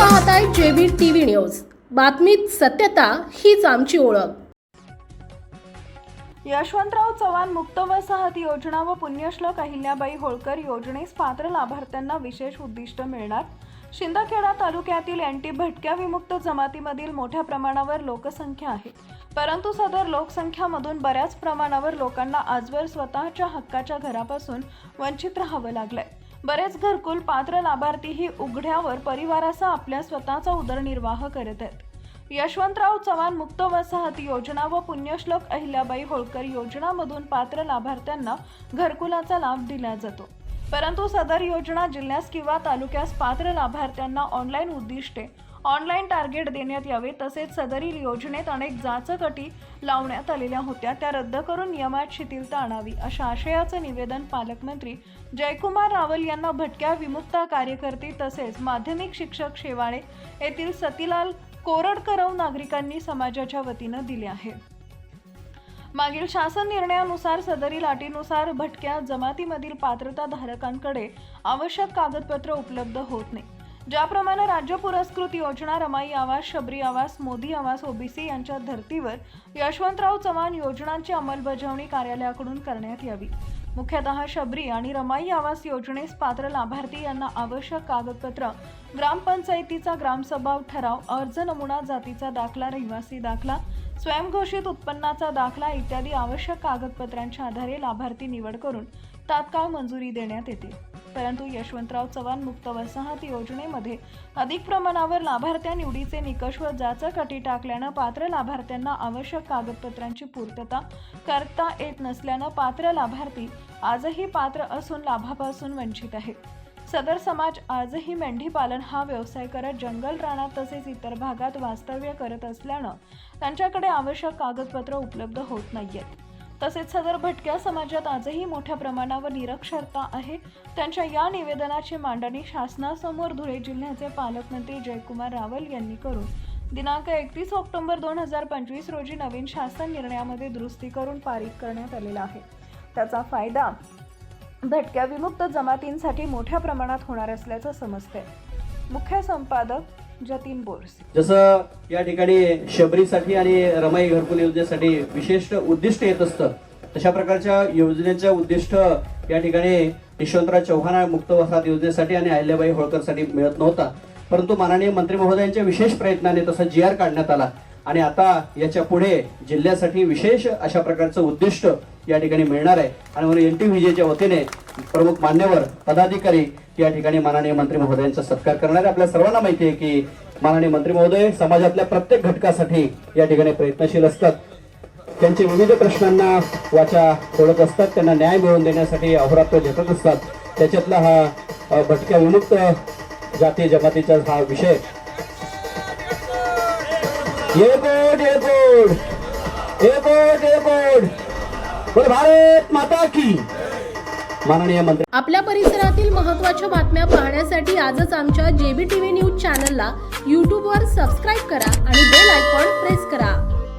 पाहताय JB TV news. बातमीत सत्यता हीच आमची ओळख. यशवंतराव चव्हाण मुक्त वसाहत योजना व पुण्यश्लोक अहिल्याबाई होळकर योजनेस पात्र लाभार्थ्यांना विशेष उद्दिष्ट मिळणार. शिंदखेडा तालुक्यातील अँटी भटक्या विमुक्त जमातीमधील मोठ्या प्रमाणावर लोकसंख्या आहे. परंतु सदर लोकसंख्यामधून बऱ्याच प्रमाणावर लोकांना आजवर स्वतःच्या हक्काच्या घरापासून वंचित राहावं लागलंय. बरेच घरकुल पात्र लाभार्थी ही उघड्यावर परिवाराचा आपल्या स्वतःचा उदरनिर्वाह करत आहेत. यशवंतराव चव्हाण मुक्त वसाहत योजना व पुण्यश्लोक अहिल्याबाई होळकर योजनामधून पात्र लाभार्थ्यांना घरकुलाचा लाभ दिला जातो. परंतु सदर योजना जिल्ह्यास किंवा तालुक्यास पात्र लाभार्थ्यांना ऑनलाईन उद्दिष्टे ऑनलाईन टार्गेट देण्यात यावे तसेच सदरील योजनेत अनेक जाचक अटी लावण्यात आलेल्या होत्या त्या रद्द करून नियमात शिथिलता आणावी अशा आशयाचं निवेदन पालकमंत्री जयकुमार रावल यांना भटक्या विमुक्त कार्यकर्ते तसेच माध्यमिक शिक्षक शेवाळे येथील सतीलाल कोरडकरव नागरिकांनी समाजाच्या वतीनं दिले आहे. मागील शासन निर्णयानुसार सदरील अटीनुसार भटक्या जमातीमधील पात्रता धारकांकडे आवश्यक कागदपत्र उपलब्ध होत नाही. ज्याप्रमाणे राज्य पुरस्कृत योजना रमाई आवास शबरी आवास मोदी आवास ओबीसी यांच्या धर्तीवर यशवंतराव चव्हाण योजनांची अंमलबजावणी कार्यालयाकडून करण्यात यावी. मुख्यतः शबरी आणि रमाई आवास योजनेस पात्र लाभार्थी यांना आवश्यक कागदपत्र ग्रामपंचायतीचा ग्रामसभा ठराव अर्ज नमुना जातीचा दाखला रहिवासी दाखला स्वयंघोषित उत्पन्नाचा दाखला इत्यादी आवश्यक कागदपत्रांच्या आधारे लाभार्थी निवड करून तात्काळ मंजुरी देण्यात येते. परंतु यशवंतराव चव्हाण मुक्त वसाहत योजनेमध्ये अधिक प्रमाणावर लाभार्थ्या निवडीचे निकष व जाचक अटी टाकल्यानं पात्र लाभार्थ्यांना आवश्यक कागदपत्रांची पूर्तता करता येत नसल्यानं पात्र लाभार्थी आजही पात्र असून लाभापासून वंचित आहे सदर समाज आजही मेंढी पालन हा व्यवसाय करत जंगल रानात तसेच इतर भागात वास्तव्य करत असल्यानं त्यांच्याकडे आवश्यक कागदपत्र उपलब्ध होत नाहीयेत. तसेच सदर भटक्या समाजात आजही मोठ्या प्रमाणावर निरक्षरता आहे. त्यांच्या या निवेदनाची मांडणी शासनासमोर धुळे जिल्ह्याचे पालकमंत्री जयकुमार रावल यांनी करून दिनांक एकतीस ऑक्टोबर दोन हजार पंचवीस रोजी नवीन शासन निर्णयामध्ये दुरुस्ती करून पारित करण्यात आलेला आहे. त्याचा फायदा भटक्या विमुक्त जमातींसाठी मोठ्या प्रमाणात होणार असल्याचं समजते मुख्य संपादक जतीन बोर्स जसं या ठिकाणी शबरीसाठी आणि रमाई घरकुल योजनेसाठी विशेष उद्दिष्ट येत असतं. तशा प्रकारच्या योजनेचं उद्दिष्ट या ठिकाणी यशवंतराव चव्हाण मुक्त वसाहत योजनेसाठी आणि अहिल्याबाई होळकरसाठी मिळत नव्हता. परंतु माननीय मंत्री महोदयांच्या विशेष प्रयत्नाने तसा जी आर काढण्यात आला. आणि आता याच्यापुढे जिल्ह्यासाठी विशेष अशा प्रकारचं उद्दिष्ट या ठिकाणी मिळणार आहे. आणि म्हणून एन टी व्हीजेच्या वतीने प्रमुख मान्यवर पदाधिकारी या ठिकाणी माननीय मंत्री महोदयांचा सत्कार करणार आहे. आपल्या सर्वांना माहिती आहे की माननीय मंत्री महोदय समाजातल्या प्रत्येक घटकासाठी या ठिकाणी प्रयत्नशील असतात. त्यांचे विविध प्रश्नांना वाचा फोडत असतात. त्यांना न्याय मिळवून देण्यासाठी अहोरात्र झटत असतात. त्याच्यातला हा भटक्या विमुक्त जाती जमातीचा हा विषय. ये बोर्ड ये बोर्ड. ये बोर्ड ये बोर्ड. भारत माता की. माननीय मंत्री आपल्या परिसरातील महत्त्वाच्या बातम्या पाहण्यासाठी आजच आमच्या जेबी टीव्ही न्यूज चॅनलला यूट्यूबवर सबस्क्राईब करा आणि बेल आयकॉन प्रेस करा.